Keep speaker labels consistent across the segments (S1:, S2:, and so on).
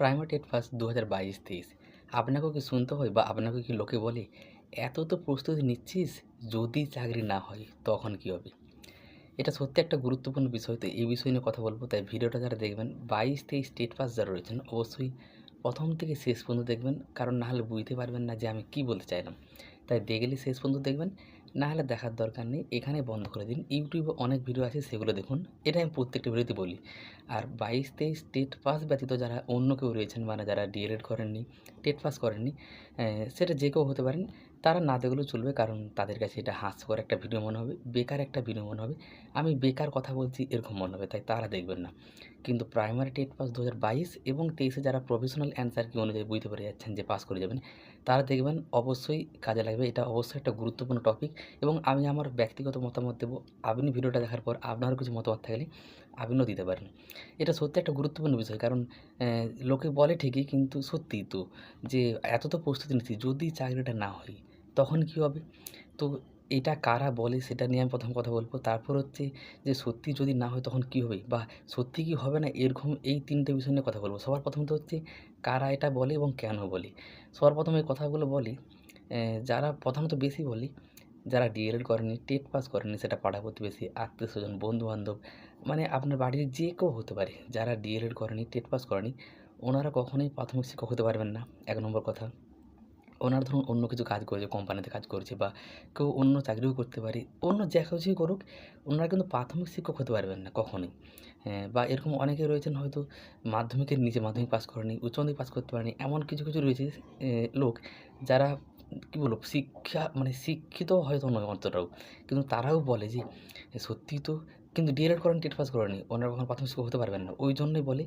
S1: Primary TET pass দু হাজার বাইশ তেইশ। আপনাকেও কি শুনতে হয় বা আপনাকেও কি লোকে বলে, এত তো প্রস্তুতি নিচ্ছিস, যদি চাকরি না হয়, তখন কী হবে? এটা সত্যি একটা গুরুত্বপূর্ণ বিষয়, তো এই বিষয় নিয়ে কথা বলব, তাই ভিডিওটা যারা দেখবেন, বাইশ তেইশ টেট পাস যারা রয়েছেন, অবশ্যই প্রথম থেকে শেষ পর্যন্ত দেখবেন, কারণ না হলে বুঝতে পারবেন না যে আমি কী বলতে চাইলাম। তাই দেখলে শেষ পর্যন্ত দেখবেন না হলে দেখার দরকার নেই, এখানে বন্ধ করে দিন। ইউটিউবে অনেক ভিডিও আছে, সেগুলো দেখুন। এটা আমি প্রত্যেকটা ভিডিওতে বলি। আর বাইশ তেইশ টেট পাস ব্যতীত যারা অন্য কেউ রয়েছেন মানে যারা ডিএলএড করেননি টেট পাস করেননি সেটা যে কেউ হতে পারেন। তারা না দেখলেও চলবে। কারণ তাদের কাছে এটা হাস্যকর একটা ভিডিও মনে হবে, বেকার একটা ভিডিও মনে হবে। আমি বেকার কথা বলছি এরকম মনে হবে, তাই তারা দেখবেন না। কিন্তু প্রাইমারি টেট পাস দু হাজার বাইশ এবং তেইশে যারা প্রফেশনাল অ্যান্সার কি অনুযায়ী বুঝতে পেরে যাচ্ছেন যে পাস করে যাবেন, তারা দেখবেন অবশ্যই কাজে লাগবে। এটা অবশ্যই একটা গুরুত্বপূর্ণ টপিক এবং আমি আমার ব্যক্তিগত মতামত দেবো। আপনি ভিডিওটা দেখার পর আপনার কিছু মতামত থাকলে আপনিও দিতে পারেন। এটা সত্যি একটা গুরুত্বপূর্ণ বিষয়। কারণ লোকে বলে ঠিকই, কিন্তু সত্যিই তো যে এত তো প্রস্তুতি নিচ্ছি, যদি চাকরিটা না হয় তখন কী হবে? তো এটা কারা বলে সেটা নিয়ে আমি প্রথম কথা বলব। তারপর হচ্ছে যে সত্যি যদি না হয় তখন কী হবে? বা সত্যি কি হবে না? এরকম এই তিনটে বিষয় নিয়ে কথা বলব। সবার প্রথমত হচ্ছে কারা এটা বলে এবং কেন বলে? সবার প্রথমে এই কথাগুলো বলি যারা প্রথমত বেশি বলি, যারা ডিএলএড করেনি, টেট পাস করেনি, সেটা পাড়া প্রতিবেশী আত্মীয় স্বজন বন্ধুবান্ধব মানে আপনার বাড়ির যে কেউ হতে পারে, যারা ডিএলএড করেনি, টেট পাস করেনি, ওনারা কখনোই প্রাথমিক শিক্ষক হতে পারবেন না। এক নম্বর কথা। ওনারা ধরুন অন্য কিছু কাজ করেছে কোম্পানিতে কাজ করছে বা কেউ অন্য চাকরিও করতে পারে অন্য যে কিছুই করুক ওনারা কিন্তু প্রাথমিক শিক্ষক হতে পারবেন না কখনোই। হ্যাঁ, বা এরকম অনেকে রয়েছেন হয়তো মাধ্যমিকের নিচে মাধ্যমিক পাস করেনি উচ্চ মাধ্যমিক পাস করতে পারেনি এমন কিছু কিছু রয়েছে লোক যারা কী বলব শিক্ষা মানে শিক্ষিত হয়তো নয় অতটাও কিন্তু তারাও বলে যে সত্যি তো কিন্তু ডিএলএড করেন টেট পাস করেনি ওনারা কখনো প্রাথমিক শিক্ষক হতে পারবেন না। ওই জন্যই বলে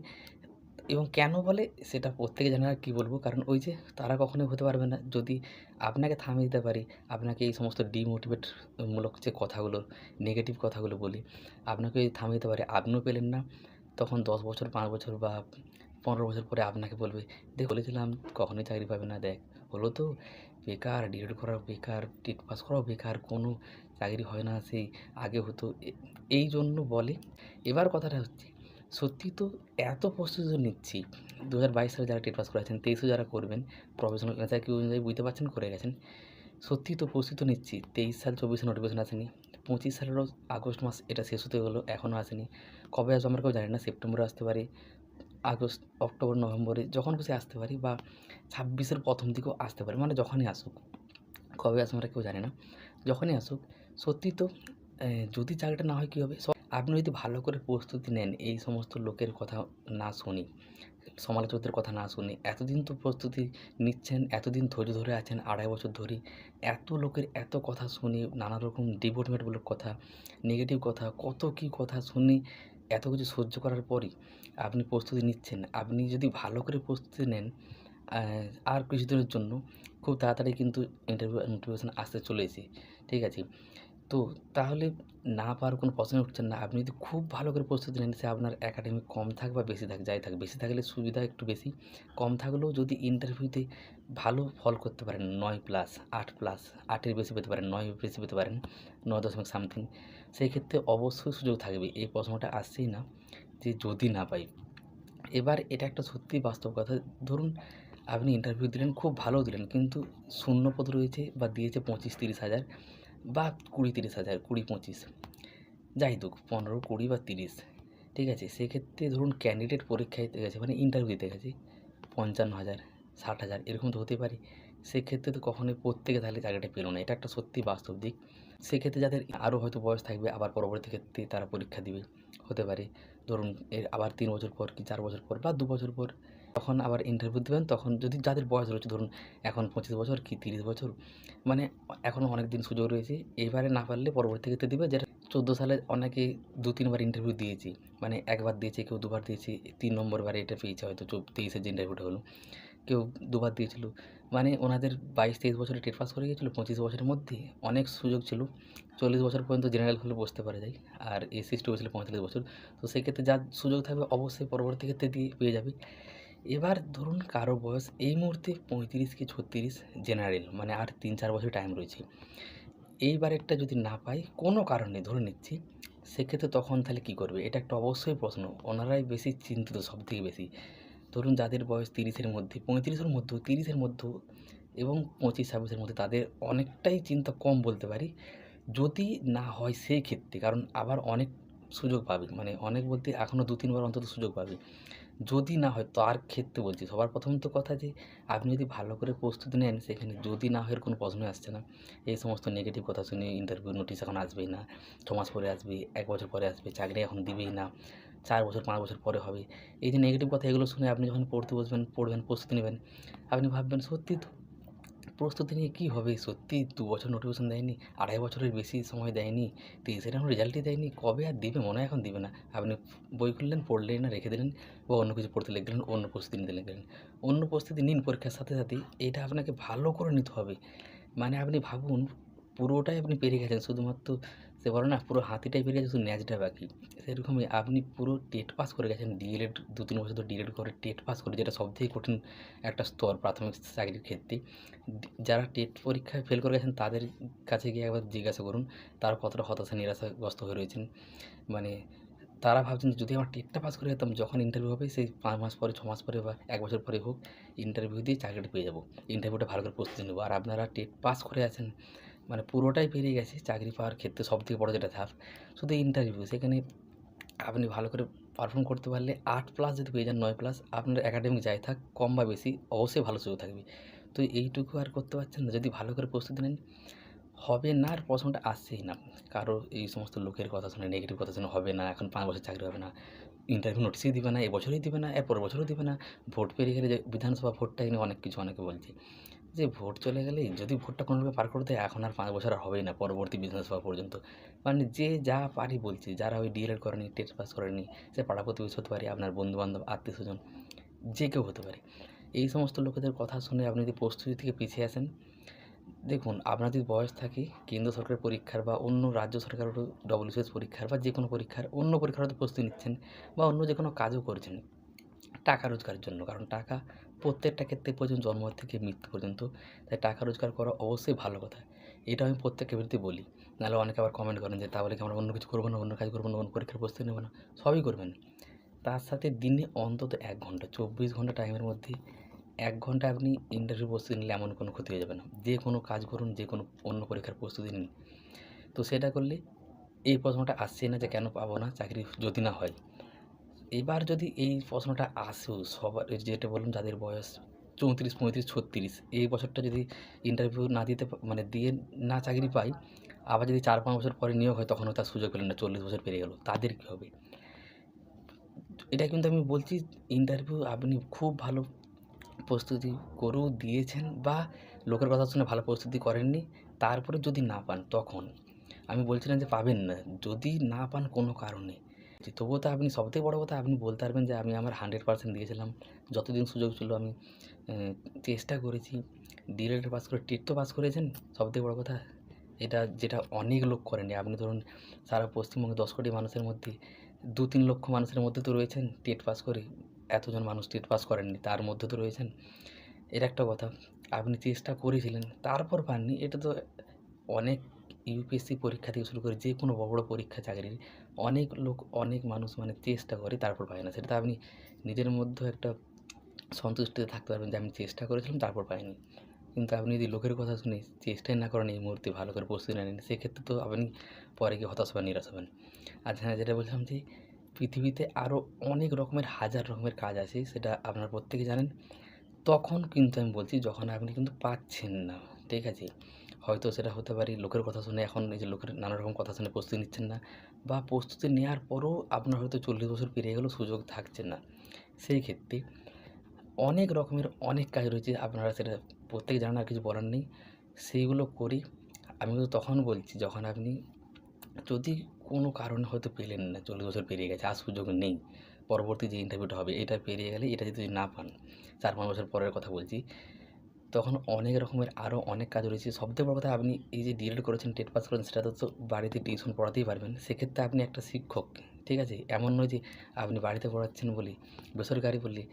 S1: এবং কেন বলে সেটা প্রত্যেকে জানে আর কী বলব। কারণ ওই যে তারা কখনোই হতে পারবে না। যদি আপনাকে থামিয়ে দিতে পারি, আপনাকে এই সমস্ত ডিমোটিভেট মূলক যে কথাগুলো নেগেটিভ কথাগুলো বলি, আপনাকে থামিয়ে দিতে পারে, আপনিও পেলেন না। তখন দশ বছর, পাঁচ বছর বা পনেরো বছর পরে আপনাকে বলবে, দেখ, বলেছিলাম কখনোই চাকরি পাবে না, দেখ, হলো তো বেকার ডিএড করা বেকার টেট পাস করাও বেকার, কোনো চাকরি হয় না, সেই আগে হতো। এই জন্য বলে। এবার কথাটা হচ্ছে সত্যি তো এত প্রস্তুতি নিচ্ছি। দু হাজার বাইশ সালে যারা টেট পাস করেছেন তেইশে যারা করবেন প্রফেশনাল নেতা কি অনুযায়ী বুঝতে পারছেন, করে গেছেন। সত্যি তো প্রস্তুতি নিচ্ছি। তেইশ সাল, চব্বিশে নোটিফিকেশন আসেনি। পঁচিশ সালেরও আগস্ট মাস এটা শেষ হতে হলো, এখনও আসেনি। কবে আসবে আমরা কেউ জানি না, সেপ্টেম্বরে আসতে পারি, আগস্ট, অক্টোবর, নভেম্বরে যখন খুশি আসতে পারি বা ছাব্বিশের প্রথম দিকেও আসতে পারে মানে যখনই আসুক। কবে আসবে আমরা কেউ জানি না। যখনই আসুক, সত্যি তো যদি চাকরিটা না হয় কী হবে? স- আপনি যদি ভালো করে প্রস্তুতি নেন, এই সমস্ত লোকের কথা না শুনি, সমালোচকদের কথা না শুনি, এতদিন তো প্রস্তুতি নিচ্ছেন, এতদিন ধৈর্য ধরে আছেন, আড়াই বছর ধরে এত লোকের এত কথা শুনি, নানা রকম কথা নেগেটিভ কথা, কত কী কথা শুনি, এত কিছু সহ্য করার পরই আপনি প্রস্তুতি নিচ্ছেন। আপনি যদি ভালো করে প্রস্তুতি নেন আর কিছুদিনের জন্য, খুব তাড়াতাড়ি কিন্তু ইন্টারভিউ নোটিফিকেশান আসতে চলেছে। ঠিক আছে? তো তাহলে না পাওয়ার কোনো প্রশ্ন উঠছেন না। আপনি যদি খুব ভালো করে প্রস্তুতি নেন সে আপনার একাডেমিক কম থাক বা বেশি থাক, যাই থাক, বেশি থাকলে সুবিধা একটু বেশি। কম থাকলেও যদি ইন্টারভিউতে ভালো ফল করতে পারেন, নয় প্লাস আট প্লাস আটের বেশি পেতে পারেন, নয় বেশি পেতে পারেন, নয় দশমিক সামথিং সেই ক্ষেত্রে অবশ্যই সুযোগ থাকবে। এই প্রশ্নটা আসছেই না যে যদি না পাই। এবার এটা একটা সত্যি বাস্তব কথা। ধরুন আপনি ইন্টারভিউ দিলেন, খুব ভালো দিলেন, কিন্তু শূন্য পদ রয়েছে বা দিয়েছে পঁচিশ তিরিশ হাজার। বা কুড়ি তিরিশ হাজার, কুড়ি পঁচিশ, যাই হোক পনেরো, কুড়ি বা তিরিশ, ঠিক আছে? সেক্ষেত্রে ধরুন ক্যান্ডিডেট পরীক্ষায় গেছে মানে ইন্টারভিউ দিতে গেছে, পঞ্চান্ন হাজার, ষাট হাজার, এরকম তো হতে পারে। সেক্ষেত্রে তো কখনোই প্রত্যেকে তাহলে চাকরিটা পেল না, এটা একটা সত্যি বাস্তব দিক। সেক্ষেত্রে যাদের আরও হয়তো বয়স থাকবে, আবার পরবর্তী ক্ষেত্রে তারা পরীক্ষা দিবে, হতে পারে। ধরুন এর আবার তিন বছর পর কি চার বছর পর বা দু বছর পর তখন আবার ইন্টারভিউ দেবেন, তখন যদি যাদের বয়স রয়েছে, ধরুন এখন পঁচিশ বছর কি তিরিশ বছর মানে এখনও অনেক দিন সুযোগ রয়েছে এইবারে না পারলে পরবর্তী ক্ষেত্রে দিবে যেটা চোদ্দ সালে অনেকে দু, তিনবার ইন্টারভিউ দিয়েছি মানে একবার দিয়েছে, কেউ দুবার দিয়েছে, তিন নম্বর বারে এটা পেয়েছে হয়তো তেইশের যে ইন্টারভিউটা হলো, কেউ দুবার দিয়েছিল মানে ওনাদের বাইশ, তেইশ বছরে টেট পাস করে গিয়েছিল, পঁচিশ বছরের মধ্যে অনেক সুযোগ ছিল, চল্লিশ বছর পর্যন্ত জেনারেল হলে বসতে পারা যায় আর এসসি এসটি হয়েছিল পঁয়তাল্লিশ বছর, তো সেক্ষেত্রে যার সুযোগ থাকবে অবশ্যই পরবর্তী ক্ষেত্রে দিয়ে, পেয়ে যাবে। এবার ধরুন কারও বয়স এই মুহূর্তে পঁয়ত্রিশ কি ছত্রিশ জেনারেল মানে আর তিন চার বছর টাইম রয়েছে। এইবারেরটা যদি না পাই, কোনো কারণে ধরে নিচ্ছি, সেক্ষেত্রে তখন তাহলে কী করবে? এটা একটা অবশ্যই প্রশ্ন, ওনারাই বেশি চিন্তিত সব থেকে বেশি। ধরুন যাদের বয়স তিরিশের মধ্যে পঁয়ত্রিশের মধ্যেও তিরিশের মধ্যেও এবং পঁচিশ ছাব্বিশের মধ্যে তাদের অনেকটাই চিন্তা কম বলতে পারি। যদি না হয় সেই ক্ষেত্রে কারণ আবার অনেক সুযোগ পাবে মানে অনেক বলতে এখনও দু তিনবার অন্তত সুযোগ পাবে। যদি না হয়, তার ক্ষেত্রে বলছি, সবার প্রথম তো কথা যে, আপনি যদি ভালো করে প্রস্তুতি নেন, সেখানে যদি না হয় কোনো প্রশ্নই আসছে না। এই সমস্ত নেগেটিভ কথা শুনে ইন্টারভিউ নোটিশ এখন আসবেই না। ছ মাস পরে আসবে, এক বছর পরে আসবে, চাকরি এখন দিবেই না। চার বছর, পাঁচ বছর পরে হবে। এই যে নেগেটিভ কথা, এগুলো শুনে আপনি যখন পড়তে বসবেন, পড়বেন, প্রস্তুতি নেবেন, আপনি ভাববেন, সত্যি তো প্রস্তুতি নিয়ে কী হবে? সত্যি দু বছর নোটিফিকেশন দেয়নি, আড়াই বছরের বেশি সময় দেয়নি, তো এখন রেজাল্টই দেয়নি, কবে আর দেবে? মনে হয় এখন দেবে না। আপনি বই খুললেন পড়লেন না, রেখে দিলেন বা অন্য কিছু পড়তে লেগে গেলেন অন্য প্রস্তুতি নিতে লেগে গেলেন অন্য প্রস্তুতি নিন পরীক্ষার সাথে সাথে এটা আপনাকে ভালো করে নিতে হবে। মানে আপনি ভাবুন, পুরোটাই আপনি পেরিয়ে গেছেন, শুধুমাত্র সে বলে না, পুরো হাতিটাই বেরিয়ে শুধু ন্যাচটা বাকি। সেরকমই আপনি পুরো টেট পাস করে গেছেন, ডিএলএড দু তিন বছর তো ডিএলএড করে টেট পাস করে, যেটা সবথেকে কঠিন একটা স্তর প্রাথমিক চাকরির ক্ষেত্রে। যারা টেট পরীক্ষায় ফেল করে গেছেন, তাদের কাছে গিয়ে একবার জিজ্ঞাসা করুন, তারা কতটা হতাশা, নিরাশাগ্রস্ত হয়ে রয়েছেন। মানে তারা ভাবছেন যদি আমার টেটটা পাস করে যেতাম, যখন ইন্টারভিউ হবে, সেই পাঁচ মাস পরে, ছ মাস পরে বা এক বছর পরে হোক ইন্টারভিউ দিয়ে চাকরিটা পেয়ে যাব। ইন্টারভিউটা ভালো করে প্রস্তুতি নেব। আর আপনারা টেট পাস করে আছেন মানে পুরোটাই পেরিয়ে গেছে চাকরি পাওয়ার ক্ষেত্রে সবথেকে বড় যেটা ধাপ। শুধু ইন্টারভিউ সেখানে আপনি ভালো করে পারফর্ম করতে পারলে আট প্লাস যদি পেয়ে যান, নয় প্লাস আপনার একাডেমিক যাই থাক, কম বা বেশি অবশ্যই ভালো সুযোগ থাকবে। তো এইটুকু আর করতে পারছেন না, যদি ভালো করে প্রস্তুতি নেন, হবে না আর প্রশ্নটা আসছেই না। কারও এই সমস্ত লোকের কথা শুনে নেগেটিভ কথা শুনে হবে না, এখন পাঁচ বছর চাকরি হবে না ইন্টারভিউ নোটিশই দিবে না, এবছরই দিবে না এর পরের বছরও দিবে না, ভোট পেরিয়ে গেলে যে বিধানসভা ভোটটা নিয়ে অনেক কিছু অনেকে বলছে। যে ভোট চলে গেলেই যদি ভোটটা কোনোভাবে পার করে দেয় এখন আর পাঁচ বছর আর হবেই না পরবর্তী বিধানসভা পর্যন্ত। মানে যে যা পারি বলছে, যারা ওই ডিএলএড করেনি, টেট পাস করেনি, সে পাড়া প্রতিবেশী হতে পারে, আপনার বন্ধুবান্ধব, আত্মীয় স্বজন, যে কেউ হতে পারে। এই সমস্ত লোকেদের কথা শুনে আপনি যদি প্রস্তুতি থেকে পিছিয়ে আসেন, দেখুন আপনার যদি বয়স থাকে, কেন্দ্র সরকারের পরীক্ষার বা অন্য রাজ্য সরকারের ডব্লিউসিএস পরীক্ষার বা যে কোনো পরীক্ষার, অন্য পরীক্ষার হয়তো প্রস্তুতি নিচ্ছেন বা অন্য যে কোনো কাজও করছেন। টাকা রোজগারের জন্য, কারণ টাকা প্রত্যেকটা ক্ষেত্রে পর্যন্ত জন্ম থেকে মৃত্যু পর্যন্ত। তাই টাকা রোজগার করা অবশ্যই ভালো কথা। এটা আমি প্রত্যেককে বিরুদ্ধে বলি, নাহলে অনেকে আবার কমেন্ট করেন যে তাহলে কি আমরা অন্য কিছু করব না, অন্য কাজ করব না, অন্য পরীক্ষার প্রস্তুতি নেব না? সবই করবেন। তার সাথে দিনে অন্তত এক ঘণ্টা, চব্বিশ ঘণ্টা টাইমের মধ্যে এক ঘণ্টা আপনি ইন্টারভিউ প্রস্তুতি নিলে এমন কোনো ক্ষতি হয়ে যাবে না। যে কোনো কাজ করুন, যে কোনো অন্য পরীক্ষার প্রস্তুতি নিন। তো সেটা করলে এই প্রশ্নটা আসছে না যে কেন পাবো না, চাকরি যদি না হয়। এবার যদি এই প্রশ্নটা আসেও সবার যেটা বললাম যাদের বয়স চৌত্রিশ, পঁয়ত্রিশ, ছত্রিশ, এই বছরটা যদি ইন্টারভিউ না দিতে মানে দিয়ে না চাকরি পাই আবার যদি চার, পাঁচ বছর পরে নিয়োগ হয়, তখনও তার সুযোগ পেলেন না, চল্লিশ বছর পেরিয়ে গেল, তাদের কী হবে? এটা কিন্তু আমি বলছি ইন্টারভিউ আপনি খুব ভালো প্রস্তুতি করেও দিয়েছেন বা লোকের কথা শুনে ভালো প্রস্তুতি করেননি, তারপরে যদি না পান, তখন আমি বলছিলাম যে পাবেন না, যদি না পান কোনো কারণে যে তবুও তো আপনি সবথেকে বড় কথা আপনি বলতে পারবেন যে আমি আমার হান্ড্রেড পার্সেন্ট দিয়েছিলাম। যতদিন সুযোগ ছিল আমি চেষ্টা করেছি। ডিএলএড পাস করে টেট তো পাস করেছেন? সবথেকে বড় কথা এটা যেটা অনেক লোক করেনি। আপনি ধরুন সারা পশ্চিমবঙ্গে দশ কোটি মানুষের মধ্যে দু তিন লক্ষ মানুষের মধ্যে তো রয়েছেন টেট পাস করে। এতজন মানুষ টেট পাস করেননি, তার মধ্যে তো রয়েছেন। এর একটা কথা, আপনি চেষ্টা করেছিলেন, তারপর পাননি, এটা তো অনেক ইউপিএসসি পরীক্ষা থেকে শুরু করে যে কোনো বড় বড় পরীক্ষা চাকরির অনেক লোক, অনেক মানুষ মানে চেষ্টা করে তারপর পায় না। সেটা আপনি নিজের মধ্যে একটা সন্তুষ্টিতে থাকতে পারবেন যে আমি চেষ্টা করেছিলাম, তারপর পাইনি। কিন্তু আপনি যদি লোকের কথা শুনে চেষ্টাই না করেন এই মুহূর্তে ভালো করে প্রস্তুতি না নেন, সেক্ষেত্রে তো আপনি পরে গিয়ে হতাশ হবেন, নিরাশ হবেন। আর হ্যাঁ যেটা বলছিলাম যে পৃথিবীতে আরও অনেক রকমের, হাজার রকমের কাজ আছে, সেটা আপনার প্রত্যেকে জানেন। তখন কিন্তু আমি বলছি যখন আপনি কিন্তু পাচ্ছেন না, ঠিক আছে? হয়তো সেটা হতে পারে লোকের কথা শুনে এখন এই যে লোকের নানা রকম কথা শুনে প্রস্তুতি নিচ্ছেন না বা প্রস্তুতি নেওয়ার পরও আপনার হয়তো চল্লিশ বছর পেরিয়ে গেলেও সুযোগ থাকছে না। সেই ক্ষেত্রে অনেক রকমের অনেক কাজ রয়েছে, আপনারা সেটা প্রত্যেকে জানেন আর কিছু বলার নেই। সেইগুলো করি আমি কিন্তু তখন বলছি, যখন আপনি যদি কোনো কারণে হয়তো পেলেন না, চল্লিশ বছর পেরিয়ে গেছে, আর সুযোগ নেই, পরবর্তী যে ইন্টারভিউটা হবে, এটা পেরিয়ে গেলে এটা যদি না পান, চার পাঁচ বছর পরের কথা বলছি তখন অনেক রকমের আরও অনেক কাজ রয়েছে। সবথেকে বড় কথা আপনি এই যে ডিএড করেছেন, টেট পাস করেন সেটা তো বাড়িতে টিউশন পড়াতেই পারবেন। সেক্ষেত্রে আপনি একটা শিক্ষক, ঠিক আছে? এমন নয় যে আপনি বাড়িতে পড়াচ্ছেন বলি, বেসরকারি বললি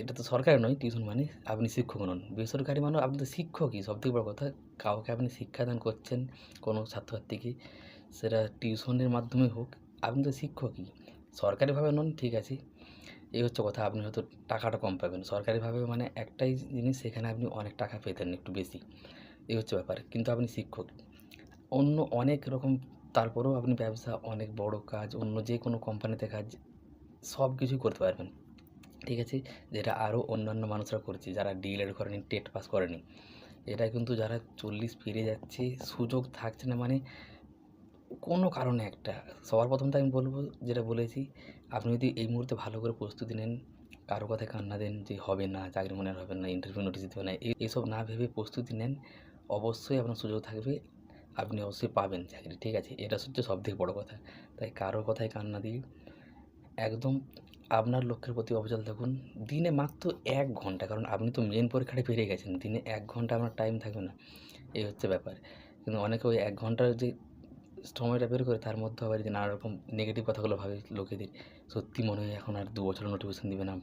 S1: এটা তো সরকারি নয়, টিউশন মানে আপনি শিক্ষক নন। বেসরকারি মানে আপনি তো শিক্ষকই সবথেকে বড় কথা কাউকে আপনি শিক্ষাদান করছেন, কোনো ছাত্রছাত্রীকে, সেটা টিউশনের মাধ্যমে হোক, আপনি তো শিক্ষকই। সরকারিভাবে নন, ঠিক আছে? এই হচ্ছে কথা, আপনি হয়তো টাকাটা কম পাবেন। সরকারিভাবে মানে একটাই জিনিস, সেখানে আপনি অনেক টাকা পেতেন একটু বেশি। এই হচ্ছে ব্যাপার। কিন্তু আপনি শিক্ষক। অন্য অনেক রকম, তারপরেও আপনি ব্যবসা, অনেক বড় কাজ, অন্য যে কোনো কোম্পানিতে কাজ সব কিছুই করতে পারবেন। ঠিক আছে? যেটা আরও অন্যান্য মানুষরা করছে, যারা ডিএলএড করেনি, টেট পাস করেনি। এটা কিন্তু যারা চল্লিশ পেরিয়ে যাচ্ছে, সুযোগ থাকছে না মানে কোনো কারণে একটা। সবার প্রথম তো আমি বলব, যেটা বলেছি আপনি যদি এই মুহূর্তে ভালো করে প্রস্তুতি নেন, কারও কথায় কান্না দেন যে হবে না, চাকরি মনে হবে না ইন্টারভিউ নোটিশ দিতে হবে না এই- এসব না ভেবে প্রস্তুতি নেন, অবশ্যই আপনার সুযোগ থাকবে, আপনি অবশ্যই পাবেন চাকরি, ঠিক আছে? এটা হচ্ছে সব থেকে বড়ো কথা। তাই কারও কথায় কান না দিয়ে একদম আপনার লক্ষ্যের প্রতি অবিচল থাকুন। দিনে মাত্র এক ঘণ্টা, কারণ আপনি তো মেন পরীক্ষাটা পেরিয়ে গেছেন, দিনে এক ঘণ্টা আপনার টাইম থাকবে না। এই হচ্ছে ব্যাপার। কিন্তু অনেকে ওই এক ঘণ্টার যে সময়টা বের করে তার মধ্যে আবার যে নানা রকম নেগেটিভ কথাগুলো ভাবে লোকেদের। সত্যি মনে হয় এখন আর দু বছর নোটিফিকেশন দিবে না।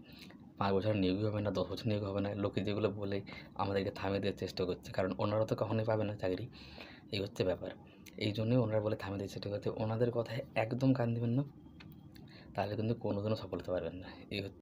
S1: পাঁচ বছর নিয়োগই হবে না, দশ বছর নিয়োগ হবে না। লোকে যেগুলো বলে আমাদেরকে থামিয়ে দেওয়ার চেষ্টা করছে। কারণ ওনারা তো কখনোই পাবে না চাকরি। এই হচ্ছে ব্যাপার। এই জন্যই ওনারা বলে থামিয়ে দেওয়ার চেষ্টা করছে। ওনাদের কথায় একদম কান দেবেন না। তাহলে কিন্তু কোনো দিনও সফল হতে পারবেন না। এই হচ্ছে